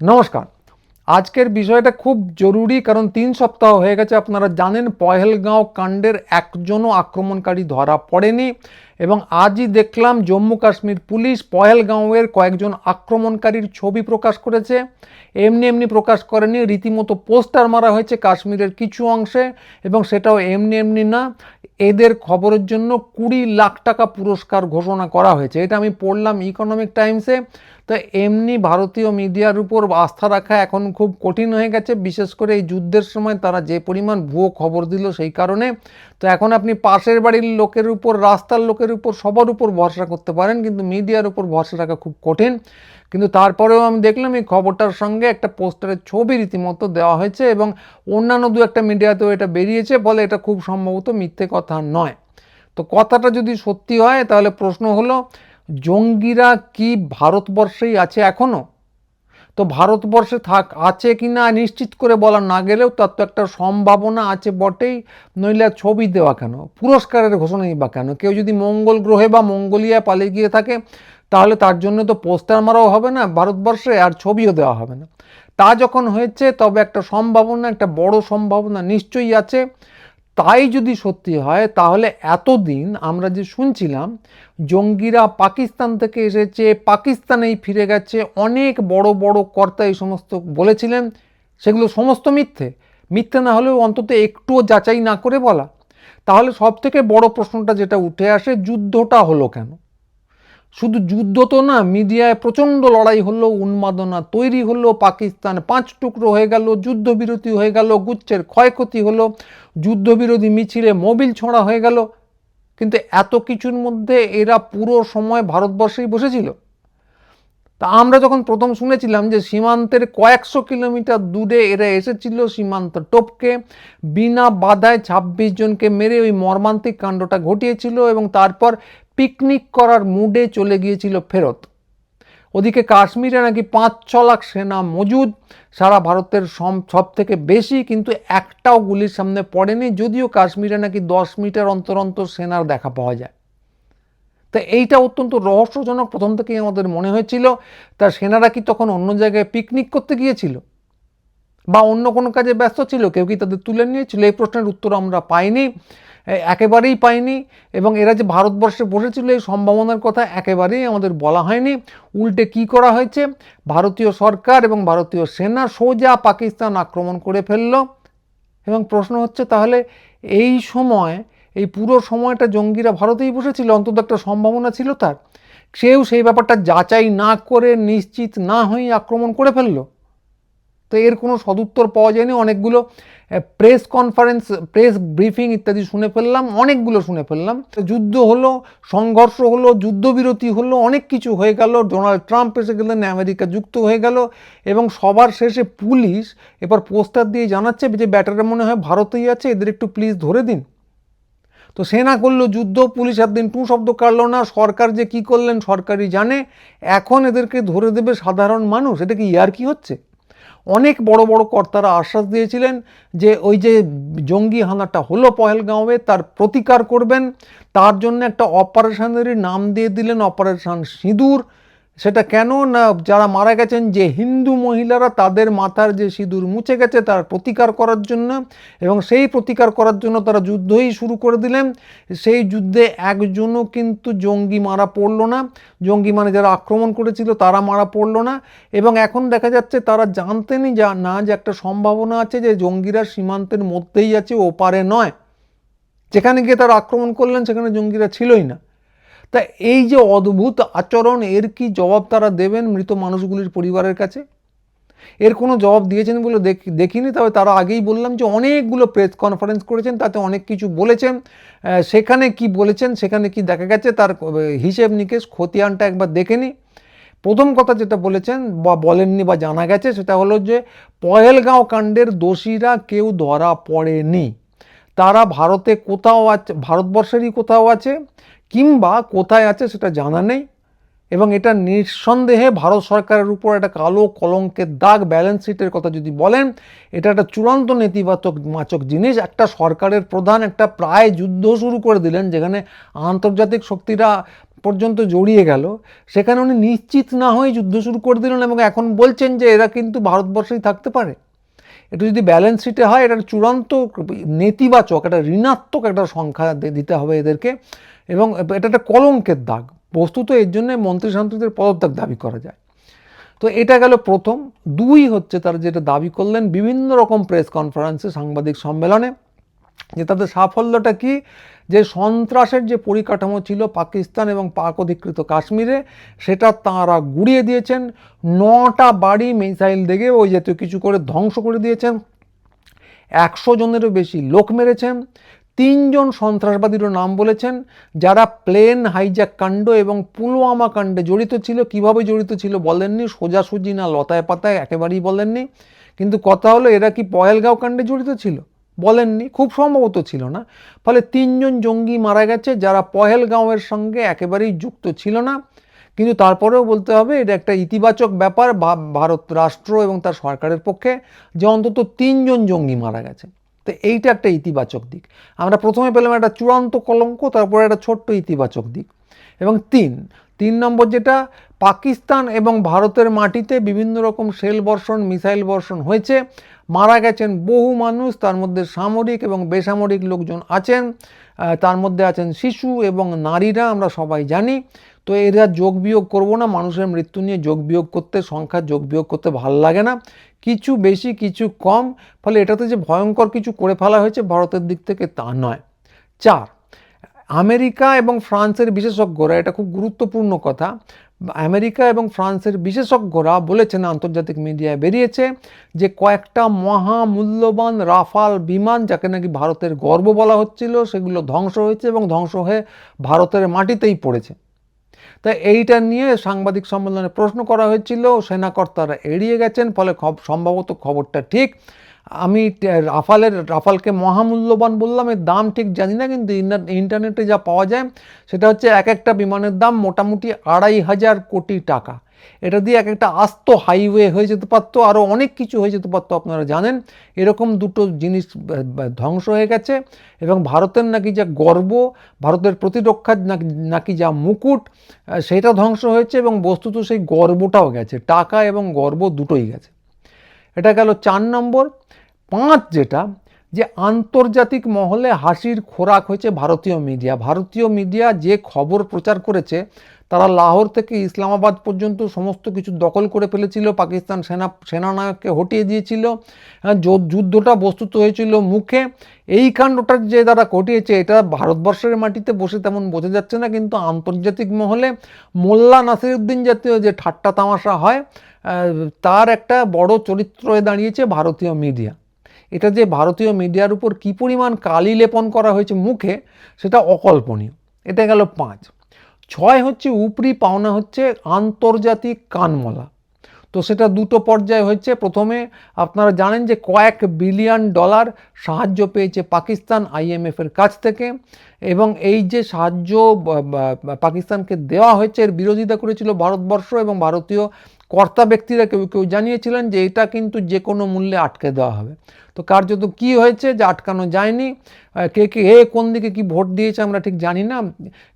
নমস্কার। আজকের বিষয়টা খুব জরুরি কারণ তিন সপ্তাহ হয়ে গেছে, আপনারা জানেন, পহেলগাঁও কাণ্ডের একজনও আক্রমণকারী ধরা পড়েনি। এবং আজই দেখলাম জম্মু কাশ্মীর পুলিশ পহেলগাঁওয়ের কয়েকজন আক্রমণকারীর ছবি প্রকাশ করেছে। এমনি এমনি প্রকাশ করেনি, রীতিমতো পোস্টার মারা হয়েছে কাশ্মীরের কিছু অংশে এবং সেটাও এমনি এমনি না। এদের খবরের জন্য কুড়ি লাখ টাকা পুরস্কার ঘোষণা করা হয়েছে। এটা আমি পড়লাম ইকোনমিক টাইমসে তো এমনি ভারতীয় মিডিয়ার উপর আস্থা রাখা এখন খুব কঠিন হয়ে গেছে। বিশেষ করে এই যুদ্ধের সময় তারা যে পরিমাণ ভুয়ো খবর দিল সেই কারণে। তো এখন আপনি পাশের বাড়ির লোকের উপর, রাস্তার লোকের উপর, সবার উপর ভরসা করতে পারেন, কিন্তু মিডিয়ার উপর ভরসা রাখা খুব কঠিন। কিন্তু তারপরেও আমি দেখলাম, এই খবরটার সঙ্গে একটা পোস্টারের ছবি রীতিমতো দেওয়া হয়েছে এবং অন্যান্য দু একটা মিডিয়াতেও এটা বেরিয়েছে বলে এটা খুব সম্ভবত মিথ্যে কথা নয়। তো কথাটা যদি সত্যি হয়, তাহলে প্রশ্ন হলো, জঙ্গিরা কি ভারতবর্ষেই আছে এখনও তো ভারতবর্ষে থাক, আছে কি না নিশ্চিত করে বলা না গেলেও তার তো একটা সম্ভাবনা আছে বটেই, নইলে ছবি দেওয়া কেন? পুরস্কারের ঘোষণাই বা কেন? কেউ যদি মঙ্গল গ্রহে বা মঙ্গোলিয়া পালিয়ে গিয়ে থাকে, তাহলে তার জন্য তো পোস্টার মারাও হবে না ভারতবর্ষে, আর ছবিও দেওয়া হবে না। তা যখন হয়েছে, তবে একটা সম্ভাবনা, একটা বড় সম্ভাবনা নিশ্চয়ই আছে। তাই যদি সত্যি হয়, তাহলে এতদিন আমরা যে শুনছিলাম, জঙ্গিরা পাকিস্তান থেকে এসেছে, পাকিস্তানেই ফিরে গেছে, অনেক বড় বড় কর্তা এই সমস্ত বলেছিলেন, সেগুলো সমস্ত মিথ্যে। মিথ্যে না হলেও অন্তত একটুও যাচাই না করে বলা। তাহলে সব থেকে বড় প্রশ্নটা যেটা উঠে আসে, যুদ্ধটা হলো কেন? শুধু যুদ্ধ তো না, মিডিয়ায় প্রচণ্ড লড়াই হলো, উন্মাদনা তৈরি হলো, পাকিস্তান পাঁচ টুকরো হয়ে গেল, যুদ্ধবিরতি হয়ে গেল, গুচ্ছের ক্ষয়ক্ষতি হলো, যুদ্ধবিরোধী মিছিলে মোবিল ছোঁড়া হয়ে গেল। কিন্তু এত কিছুর মধ্যে এরা পুরো সময় ভারতবর্ষেই বসেছিল। তা আমরা যখন প্রথম শুনেছিলাম যে সীমান্তের কয়েকশো কিলোমিটার দূরে এরা এসেছিল, সীমান্ত টপকে, বিনা বাধায় ছাব্বিশ জনকে মেরে ওই মর্মান্তিক কাণ্ডটা ঘটিয়েছিল এবং তারপর পিকনিক করার মুডে চলে গিয়েছিল ফেরত। ওদিকে কাশ্মীরে নাকি পাঁচ ছ লাখ সেনা মজুদ। সারা ভারতের সব থেকে বেশি কিন্তু একটাও গুলির সামনে পড়েনি, যদিও কাশ্মীরে নাকি দশ মিটার অন্তর অন্তর সেনার দেখা পাওয়া যায়। তা এইটা অত্যন্ত রহস্যজনক, প্রথম থেকেই আমাদের মনে হয়েছিল। তা সেনারা কি তখন অন্য জায়গায় পিকনিক করতে গিয়েছিল? বা অন্য কোনো কাজে ব্যস্ত ছিল, কেউ কি তাদের তুলে নিয়েছিল? এই প্রশ্নের উত্তর আমরা পাইনি একেবারেই পাইনি এবং এরা যে ভারতবর্ষে বসেছিল এই সম্ভাবনার কথা একেবারেই আমাদের বলা হয়নি। উল্টে কি করা হয়েছে? ভারতীয় সরকার এবং ভারতীয় সেনা সোজা পাকিস্তান আক্রমণ করে ফেলল এবং প্রশ্ন হচ্ছে তাহলে এই সময়, এই পুরো সময়টা জঙ্গিরা ভারতেই বসেছিল? অন্তত একটা সম্ভাবনা ছিল তার। সেও সেই ব্যাপারটা যাচাই না করে, নিশ্চিত না হয়ে আক্রমণ করে ফেলল। তো এর কোনো সদুত্তর পাওয়া যায়নি। অনেকগুলো প্রেস কনফারেন্স প্রেস ব্রিফিং ইত্যাদি শুনে ফেললাম, অনেকগুলো শুনে ফেললাম। যুদ্ধ হলো, সংঘর্ষ হলো, যুদ্ধবিরতি হলো, অনেক কিছু হয়ে গেল। ডোনাল্ড ট্রাম্প এসে গেলেন, আমেরিকা যুক্ত হয়ে গেল এবং সবার শেষে পুলিশ এবার পোস্টার দিয়ে জানাচ্ছে যে ব্যাটারে মনে হয় ভারতেই আছে, এদের একটু প্লিজ ধরে দিন। তো সেনা করল যুদ্ধ, পুলিশ একদিন টু শব্দ কাটলো না, সরকার যে কি করলেন সরকারই জানে। এখন এদেরকে ধরে দেবে সাধারণ মানুষ, এটা কি ইয়ার কি হচ্ছে? অনেক বড় বড় কর্তারা আশ্বাস দিয়েছিলেন যে ওই যে জঙ্গি হানাটা হলো পহেলগাঁওয়ে, তার প্রতিকার করবেন। তার জন্য একটা অপারেশনেরই নাম দিয়ে দিলেন, অপারেশন সিঁদুর। সেটা কেন না যারা মারা গেছেন যে হিন্দু মহিলারা তাদের মাথার যে সিঁদুর মুছে গেছে তার প্রতিকার করার জন্য এবং সেই প্রতিকার করার জন্য তারা যুদ্ধই শুরু করে দিলেন। সেই যুদ্ধে একজনও কিন্তু জঙ্গি মারা পড়ল না। জঙ্গি মানে যারা আক্রমণ করেছিল তারা মারা পড়ল না এবং এখন দেখা যাচ্ছে তারা জানতেনই যা না যে একটা সম্ভাবনা আছে যে জঙ্গিরা সীমান্তের মধ্যেই আছে ওপারে নয়। যেখানে গিয়ে তারা আক্রমণ করলেন সেখানে জঙ্গিরা ছিলই না। তা এই যে অদ্ভুত আচরণ, এর কি জবাব তারা দেবেন মৃত মানুষগুলির পরিবারের কাছে? এর কোনো জবাব দিয়েছেন বলে দেখিনি, তবে তারা আগেই বললাম যে অনেকগুলো প্রেস কনফারেন্স করেছেন, তাতে অনেক কিছু বলেছেন। সেখানে কি বলেছেন, সেখানে কি দেখা গেছে, তার হিসেব নিকেশ খতিয়ানটা একবার দেখে নি। প্রথম কথা যেটা বলেছেন বা বলেননি বা জানা গেছে, সেটা হলো যে পহেলগাঁও কাণ্ডের দোষীরা কেউ ধরা পড়েনি। তারা ভারতে কোথাও আছে, ভারতবর্ষেরই কোথাও আছে কিংবা কোথায় আছে সেটা জানা নেই। এবং এটা নিঃসন্দেহে ভারত সরকারের উপর একটা কালো কলঙ্কের দাগ ব্যালেন্স শিটের কথা যদি বলেন, এটা একটা চূড়ান্ত নেতিবাচক মাচক জিনিস। একটা সরকারের প্রধান একটা প্রায় যুদ্ধ শুরু করে দিলেন, যেখানে আন্তর্জাতিক শক্তিরা পর্যন্ত জড়িয়ে গেল। সেখানে উনি নিশ্চিত না হয়ে যুদ্ধ শুরু করে দিলেন এবং এখন বলছেন যে এরা কিন্তু ভারতবর্ষেই থাকতে পারে। এটা যদি ব্যালেন্স শিটে হয়, এটা চূড়ান্ত নেতিবাচক, একটা ঋণাত্মক একটা সংখ্যা দিতে হবে এদেরকে। এবং এটা একটা কলঙ্কের দাগ। বস্তুত এর জন্য মন্ত্রী সান্ত্রীদের পদত্যাগ দাবি করা যায়। তো এটা গেল প্রথম। দুই হচ্ছে তারা যেটা দাবি করলেন, বিভিন্ন রকম প্রেস কনফারেন্সে, সাংবাদিক সম্মেলনে, যে তাদের সাফল্যটা কি? যে সন্ত্রাসের যে পরিকাঠামো ছিল পাকিস্তান এবং পাক অধিকৃত কাশ্মীরে, সেটা তাঁরা গুড়িয়ে দিয়েছেন। নটা বাড়ি মিসাইল দেখে ওই জাতীয় কিছু করে ধ্বংস করে দিয়েছেন। একশো জনেরও বেশি লোক মেরেছেন। তিনজন সন্ত্রাসবাদীরও নাম বলেছেন, যারা প্লেন হাইজ্যাক কাণ্ড এবং পুলওয়ামা কাণ্ডে জড়িত ছিল। কীভাবে জড়িত ছিল বলেননি, সোজাসুজি না লতায় পাতায় একেবারেই বলেননি। কিন্তু কথা হলো, এরা কি পয়েলগাঁও কাণ্ডে জড়িত ছিল? বলেননি, খুব সম্ভবত ছিল না। ফলে তিনজন জঙ্গি মারা গেছে, যারা পহেলগাঁওয়ের সঙ্গে একেবারেই যুক্ত ছিল না। কিন্তু তারপরেও বলতে হবে, এটা একটা ইতিবাচক ব্যাপার ভারত রাষ্ট্র এবং তার সরকারের পক্ষে, যে অন্তত তিনজন জঙ্গি মারা গেছে। তো এইটা একটা ইতিবাচক দিক। আমরা প্রথমে পেলাম একটা চূড়ান্ত কলঙ্ক, তারপরে একটা ছোট্ট ইতিবাচক দিক। এবং তিন তিন নম্বর যেটা, পাকিস্তান এবং ভারতের মাটিতে বিভিন্ন রকম শেল বর্ষণ, মিসাইল বর্ষণ হয়েছে। মারা গেছেন বহু মানুষ, তার মধ্যে সামরিক এবং বেসামরিক লোকজন আছেন তার মধ্যে আছেন শিশু এবং নারীরা, আমরা সবাই জানি। তো এরা যোগ বিয়োগ করব না, মানুষের মৃত্যু নিয়ে যোগ বিয়োগ করতে, সংখ্যা যোগ বিয়োগ করতে ভালো লাগে না। কিছু বেশি, কিছু কম, ফলে এটাতে যে ভয়ঙ্কর কিছু করে ফেলা হয়েছে ভারতের দিক থেকে তা নয়। চার, আমেরিকা এবং ফ্রান্সের বিশেষজ্ঞরা, এটা খুব গুরুত্বপূর্ণ কথা, আমেরিকা এবং ফ্রান্সের বিশেষজ্ঞরা বলেছেন, আন্তর্জাতিক মিডিয়ায় বেরিয়েছে যে কয়েকটা মহামূল্যবান রাফাল বিমান, যাকে নাকি ভারতের গর্ব বলা হচ্ছিল, সেগুলো ধ্বংস হয়েছে এবং ধ্বংস হয়ে ভারতের মাটিতেই পড়েছে। তা এইটা নিয়ে সাংবাদিক সম্মেলনে প্রশ্ন করা হয়েছিল, সেনাকর্তারা এড়িয়ে গেছেন, ফলে সম্ভবত খবরটা ঠিক। আমি রাফালের, রাফালকে মহামূল্যবান বললাম, এর দাম ঠিক জানি না, কিন্তু ইন্টার- ইন্টারনেটে যা পাওয়া যায়, সেটা হচ্ছে এক একটা বিমানের দাম মোটামুটি আড়াই হাজার কোটি টাকা। এটা দিয়ে এক একটা আস্ত হাইওয়ে হয়ে যেতে পারতো আরও অনেক কিছু হয়ে যেতে পারতো, আপনারা জানেন। এরকম দুটো জিনিস ধ্বংস হয়ে গেছে এবং ভারতের নাকি যা গর্ব, ভারতের প্রতিরক্ষার নাকি যা মুকুট সেটা ধ্বংস হয়েছে এবং বস্তুত সেই গর্বটাও গেছে, টাকা এবং গর্ব দুটোই গেছে। এটা গেল চার নম্বর। পাঁচ যেটা, যে আন্তর্জাতিক মহলে হাসির খোরাক হয়েছে ভারতীয় মিডিয়া। ভারতীয় মিডিয়া যে খবর প্রচার করেছে তারা লাহোর থেকে ইসলামাবাদ পর্যন্ত সমস্ত কিছু দখল করে ফেলেছিল পাকিস্তান সেনা সেনানায়ককে হটিয়ে দিয়েছিল হ্যাঁ, যুদ্ধটা বস্তুত হয়েছিল মুখে। এই কাণ্ডটা যে তারা ঘটিয়েছে এটা ভারতবর্ষের মাটিতে বসে তেমন বোঝা যাচ্ছে না কিন্তু আন্তর্জাতিক মহলে মোল্লা নাসিরুদ্দিন জাতীয় যে ঠাট্টা তামাশা হয় তার একটা বড় চরিত্র হয়ে দাঁড়িয়েছে ভারতীয় মিডিয়া। এটা যে ভারতীয় মিডিয়ার উপর কী পরিমাণ কালি লেপন করা হয়েছে মুখে সেটা অকল্পনীয়। এটা গেল পাঁচ। ছয় হচ্ছে উপরি, পাওনা হচ্ছে আন্তর্জাতিক কানমলা। তো সেটা দুটো পর্যায়ে হয়েছে। প্রথমে আপনারা জানেন যে কয়েক বিলিয়ন ডলার সাহায্য পেয়েছে পাকিস্তান আইএমএফের কাছ থেকে এবং এই যে সাহায্য পাকিস্তানকে দেওয়া হয়েছে, এর বিরোধিতা করেছিল ভারতবর্ষ এবং ভারতীয় কর্তা ব্যক্তিরা। কেউ কেউ জানিয়েছিলেন যে এটা কিন্তু যে কোনো মূল্যে আটকে দেওয়া হবে। তো কার্যত কি হয়েছে যে আটকানো যায়নি। কে কে, এ কোন দিকে কি ভোট দিয়েছে আমরা ঠিক জানি না।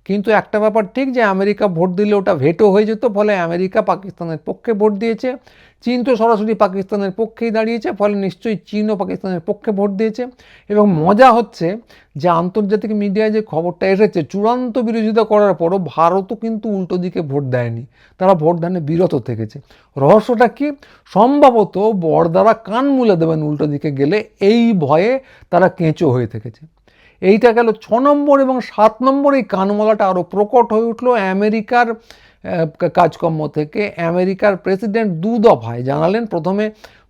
কিন্তু একটা ব্যাপার ঠিক যে আমেরিকা ভোট দিলে ওটা ভেটো হয়ে যেত, ফলে আমেরিকা পাকিস্তানের পক্ষে ভোট দিয়েছে। চীন তো সরাসরি পাকিস্তানের পক্ষেই দাঁড়িয়েছে, ফলে নিশ্চয়ই চীনও পাকিস্তানের পক্ষে ভোট দিয়েছে। এবং মজা হচ্ছে যে আন্তর্জাতিক মিডিয়ায় যে খবরটা এসেছে, চূড়ান্ত বিরোধিতা করার পরও ভারতও কিন্তু উল্টো দিকে ভোট দেয়নি। তারা ভোট দানে বিরত থেকেছে। রহস্যটা কি? সম্ভবত বড়দারা কান মুলে দেবেন উল্টো দিকে গেলে এই ভয়ে তারা কেঁচো হয়ে থেকেছে। এইটা গেল ছ নম্বর এবং সাত নম্বর এই কানমলাটা আরও প্রকট হয়ে উঠল আমেরিকার কাজকর্ম থেকে। আমেরিকার প্রেসিডেন্ট দু দফায় জানালেন, প্রথমে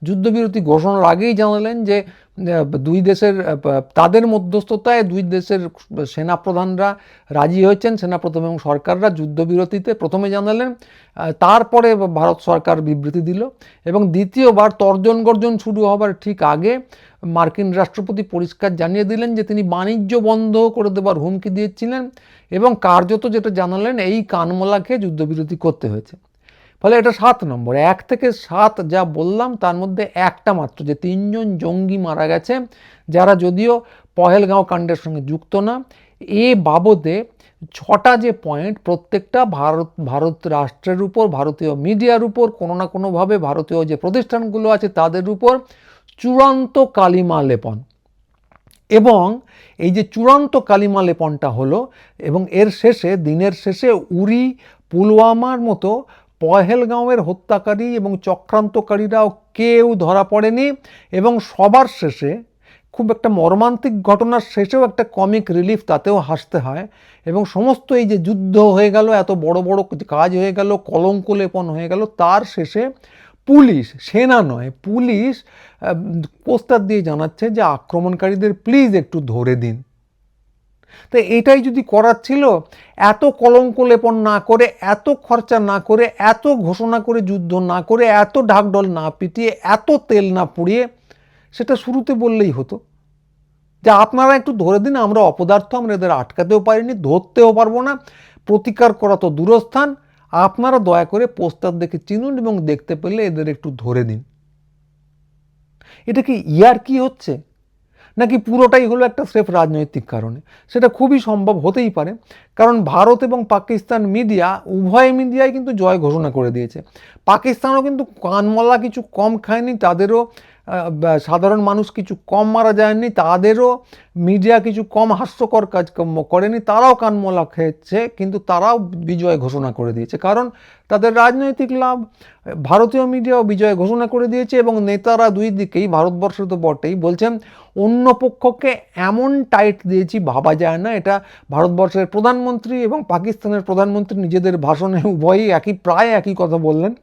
যুদ্ধবিরতি ঘোষণার আগেই জানালেন যে দুই দেশের তাদের মধ্যস্থতায় দুই দেশের সেনাপ্রধানরা রাজি হয়েছেন, সেনাপ্রধান এবং সরকাররা যুদ্ধবিরতিতে প্রথমে জানালেন তারপরে ভারত সরকার বিবৃতি দিল এবং দ্বিতীয়বার তর্জন গর্জন শুরু হবার ঠিক আগে মার্কিন রাষ্ট্রপতি পরিষ্কার জানিয়ে দিলেন যে, তিনি বাণিজ্য বন্ধ করে দেবার হুমকি দিয়েছিলেন এবং কার্যত যেটা জানালেন, এই কানমলাকে যুদ্ধবিরতি করতে হয়েছে। ফলে এটা সাত নম্বর। এক থেকে সাত যা বললাম, তার মধ্যে একটা মাত্র, যে তিনজন জঙ্গি মারা গেছে, যারা যদিও পহেলগাঁও কাণ্ডের সঙ্গে যুক্ত না, এ বাবদে ছটা যে পয়েন্ট প্রত্যেকটা ভারত ভারত রাষ্ট্রের উপর, ভারতীয় মিডিয়ার উপর, কোনো না কোনোভাবে ভারতীয় যে প্রতিষ্ঠানগুলো আছে, তাদের উপর চূড়ান্ত কালিমা লেপন। এবং এই যে চূড়ান্ত কালিমা লেপনটা হলো, এবং এর শেষে, দিনের শেষে উরি পুলওয়ামার মতো পহেলগাঁওয়ের হত্যাকারী এবং চক্রান্তকারীরাও কেউ ধরা পড়েনি এবং সবার শেষে, খুব একটা মর্মান্তিক ঘটনার শেষেও একটা কমিক রিলিফ তাতেও হাসতে হয় এবং সমস্ত এই যে যুদ্ধ হয়ে গেল, এত বড় বড় কাজ হয়ে গেল, কলঙ্ক লেপন হয়ে গেল, তার শেষে পুলিশ, সেনা নয়, পুলিশ পোস্টার দিয়ে জানাচ্ছে যে আক্রমণকারীদের প্লিজ একটু ধরে দিন। তো এটাই যদি করার ছিল, এত কলঙ্ক লেপন না করে, এত খরচা না করে, এত ঘোষণা করে যুদ্ধ না করে, এত ঢাকঢোল না পিটিয়ে, এত তেল না পুড়িয়ে, সেটা শুরুতে বললেই হতো। যে আপনারা একটু ধরে দিন, আমরা অপদার্থ, আমরা এদের আটকাতেও পারিনি, ধরতেও পারব না, প্রতিকার করা তো দূরস্থান। আপনারা দয়া করে পোস্টার দেখে চিনুন এবং দেখতে পেলে এদের একটু ধরে দিন এটা কি ইয়ার কি হচ্ছে? নাকি পুরোটাই হলো একটা স্রেফ রাজনৈতিক কারণে? সেটা খুবই সম্ভব হতেই পারে। কারণ ভারত এবং পাকিস্তান মিডিয়া উভয় মিডিয়াই কিন্তু জয় ঘোষণা করে দিয়েছে। পাকিস্তানও কিন্তু কানমলা কিছু কম খায়নি, তাদেরও সাধারণ মানুষ কিছু কম মারা যায়নি, তাদেরও মিডিয়া কিছু কম হাস্যকর কাজকর্ম করেনি, তারাও কানমলা খেয়েছে, কিন্তু তারাও বিজয় ঘোষণা করে দিয়েছে। কারণ তাদের রাজনৈতিক লাভ, ভারতীয় মিডিয়াও বিজয় ঘোষণা করে দিয়েছে এবং নেতারা দুই দিকেই, ভারতবর্ষ তো বটেই, বলছেন অন্য পক্ষকে এমন টাইট দিয়েছি, ভাবা যায় না, এটা ভারতবর্ষের প্রধানমন্ত্রী এবং পাকিস্তানের প্রধানমন্ত্রী নিজেদের ভাষণে উভয়ই একই, প্রায় একই কথা বললেন।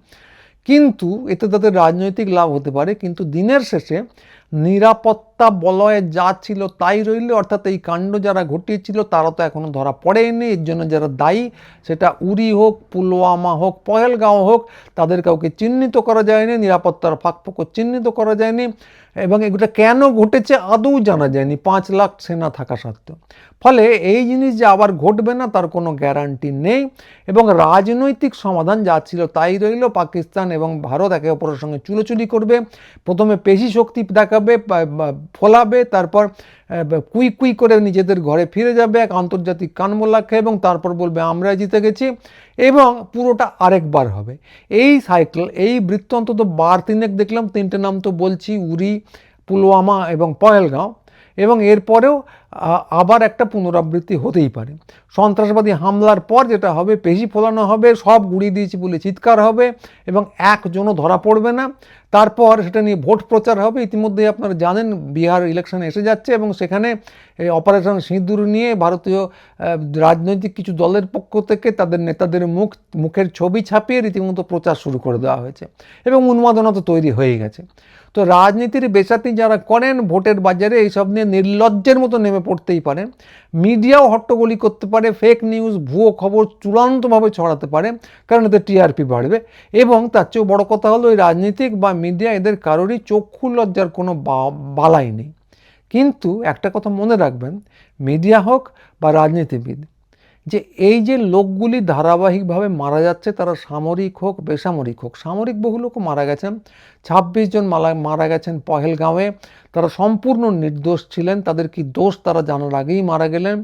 কিন্তু এতে তাদের রাজনৈতিক লাভ হতে পারে, কিন্তু দিনের শেষে নিরাপত্তা বলয়ে যা ছিল তাই রইল। অর্থাৎ এই কাণ্ড যারা ঘটিয়েছিল তারা তো এখনও ধরা পড়েনি এর জন্য যারা দায়ী, সেটা উরি হোক, পুলওয়ামা হোক, পহেলগাঁও হোক, তাদের কাউকে চিহ্নিত করা যায়নি, নিরাপত্তার ফাঁকফোক চিহ্নিত করা যায়নি। এবং এগুলো কেন ঘটেছে আদৌ জানা যায়নি। পাঁচ লাখ সেনা থাকা সত্ত্বেও। ফলে এই জিনিস যে আবার ঘটবে না, তার কোনো গ্যারান্টি নেই এবং রাজনৈতিক সমাধান যা ছিল তাই রইল। পাকিস্তান এবং ভারত একে অপরের সঙ্গে চুলোচুলি করবে। প্রথমে পেশি শক্তি দেখাবে ফোলাবে, তারপর কুই কুই করে নিজেদের ঘরে ফিরে যাবে এক আন্তর্জাতিক কানমোল্লাকে এবং তারপর বলবে আমরা জিতে গেছি। এবং পুরোটা আরেকবার হবে। এই সাইকেল এই বৃত্ত অন্তত বার তিনেক দেখলাম, তিনটে নাম তো বলছি, উরি, পুলওয়ামা এবং পয়েলগাঁও এবং এরপরেও আবার একটা পুনরাবৃত্তি হতেই পারে। সন্ত্রাসবাদী হামলার পর যেটা হবে, পেশি ফোলানো হবে, সব গুড়িয়ে দিয়েছি বলে চিৎকার হবে এবং একজনও ধরা পড়বে না। তারপর সেটা নিয়ে ভোট প্রচার হবে। ইতিমধ্যেই আপনারা জানেন, বিহার ইলেকশন এসে যাচ্ছে এবং সেখানে অপারেশন সিঁদুর নিয়ে ভারতীয় রাজনৈতিক কিছু দলের পক্ষ থেকে তাদের নেতাদের মুখ, মুখের ছবি ছাপিয়ে রীতিমতো প্রচার শুরু করে দেওয়া হয়েছে এবং উন্মাদনা তো তৈরি হয়ে গেছে। তো রাজনীতির বেসাতি যারা করেন ভোটের বাজারে এইসব নিয়ে নির্লজ্জের মতো নেমে পড়তেই পারে। মিডিয়াও হট্টগোলি করতে পারে ফেক নিউজ ভুয়ো খবর চূড়ান্তভাবে ছড়াতে পারে, কারণ এতে টিআরপি বাড়বে। এবং তার চেয়েও বড় কথা হলো, এই রাজনীতিক বা মিডিয়া এদের কারোরই চক্ষু লজ্জার কোনো বালাই নেই। কিন্তু একটা কথা মনে রাখবেন, মিডিয়া হোক বা রাজনীতিবিদ যে এই যে লোকগুলি ধারাবাহিকভাবে মারা যাচ্ছে, তারা সামরিক হোক, বেসামরিক হোক, সামরিক বহু লোকও মারা গেছেন। ছাব্বিশ জন মারা মারা গেছেন পহেলগাঁওয়ে। তারা সম্পূর্ণ নির্দোষ ছিলেন, তাদের কি দোষ তারা জানার আগেই মারা গেলেন।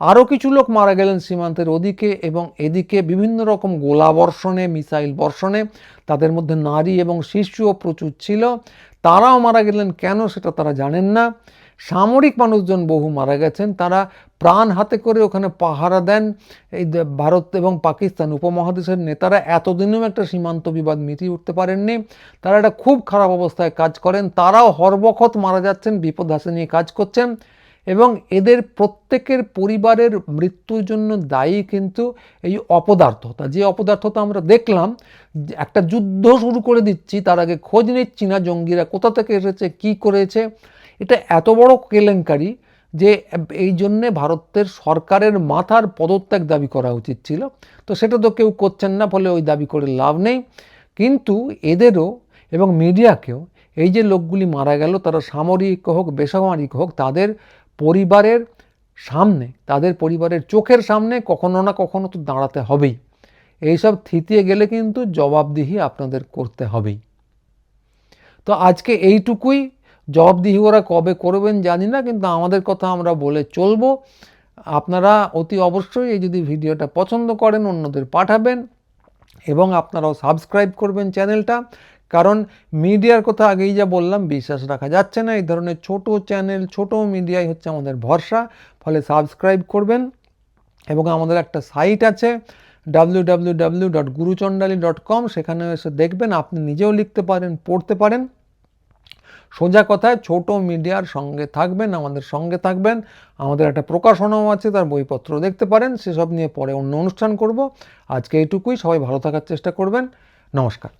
আরও কিছু লোক মারা গেলেন সীমান্তের ওদিকে এবং এদিকে বিভিন্ন রকম গোলা বর্ষণে, মিসাইল বর্ষণে। তাদের মধ্যে নারী এবং শিশুও প্রচুর ছিল। তারাও মারা গেলেন, কেন সেটা তারা জানেন না। সামরিক মানুষজন বহু মারা গেছেন। তারা প্রাণ হাতে করে ওখানে পাহারা দেন। এই ভারত এবং পাকিস্তান উপমহাদেশের নেতারা এতদিনেও একটা সীমান্ত বিবাদ মিটিয়ে উঠতে পারেননি। তারা একটা খুব খারাপ অবস্থায় কাজ করেন। তারাও হরবখত মারা যাচ্ছেন, বিপদ হাসে নিয়ে কাজ করছেন এবং এদের প্রত্যেকের পরিবারের মৃত্যুর জন্য দায়ী কিন্তু এই অপদার্থতা। যে অপদার্থতা আমরা দেখলাম একটা যুদ্ধ শুরু করে দিচ্ছি, তার আগে খোঁজ নিচ্ছি না জঙ্গিরা কোথা থেকে এসেছে, কি করেছে। এটা এত বড় কেলেঙ্কারি যে এই জন্যে ভারতের সরকারের মাথার পদত্যাগ দাবি করা উচিত ছিল। তো সেটা তো কেউ করছেন না, ফলে ওই দাবি করে লাভ নেই। কিন্তু এদেরও এবং মিডিয়াকেও এই যে লোকগুলি মারা গেল, তারা সামরিক হোক, বেসামরিক হোক, তাদের পরিবারের সামনে, তাদের পরিবারের চোখের সামনে কখনো না কখনো তো দাঁড়াতে হবেই। এইসব থিতিয়ে গেলে কিন্তু জবাবদিহি আপনাদের করতে হবেই। তো আজকে এইটুকুই। জবাবদিহি ওরা কবে করবেন জানি না, কিন্তু আমাদের কথা আমরা বলে চলবো। আপনারা অতি অবশ্যই এই যদি ভিডিওটা পছন্দ করেন, অন্যদের পাঠাবেন এবং আপনারাও সাবস্ক্রাইব করবেন চ্যানেলটা। কারণ মিডিয়ার কথা আগেই যা বললাম, বিশ্বাস রাখা যাচ্ছে না। এই ধরনের ছোট চ্যানেল, ছোট মিডিয়াই হচ্ছে আমাদের ভরসা। ফলে সাবস্ক্রাইব করবেন এবং আমাদের একটা সাইট আছে W W W dot Guruchandali dot com সেখানে এসে দেখবেন, আপনি নিজেও লিখতে পারেন, পড়তে পারেন। সোজা কথায় ছোট মিডিয়ার সঙ্গে থাকবেন, আমাদের সঙ্গে থাকবেন। আমাদের একটা প্রকাশনাও আছে, তার বইপত্র দেখতে পারেন। সেসব নিয়ে পরে অন্য অনুষ্ঠান করব। আজকে এইটুকুই, সবাই ভালো থাকার চেষ্টা করবেন। নমস্কার।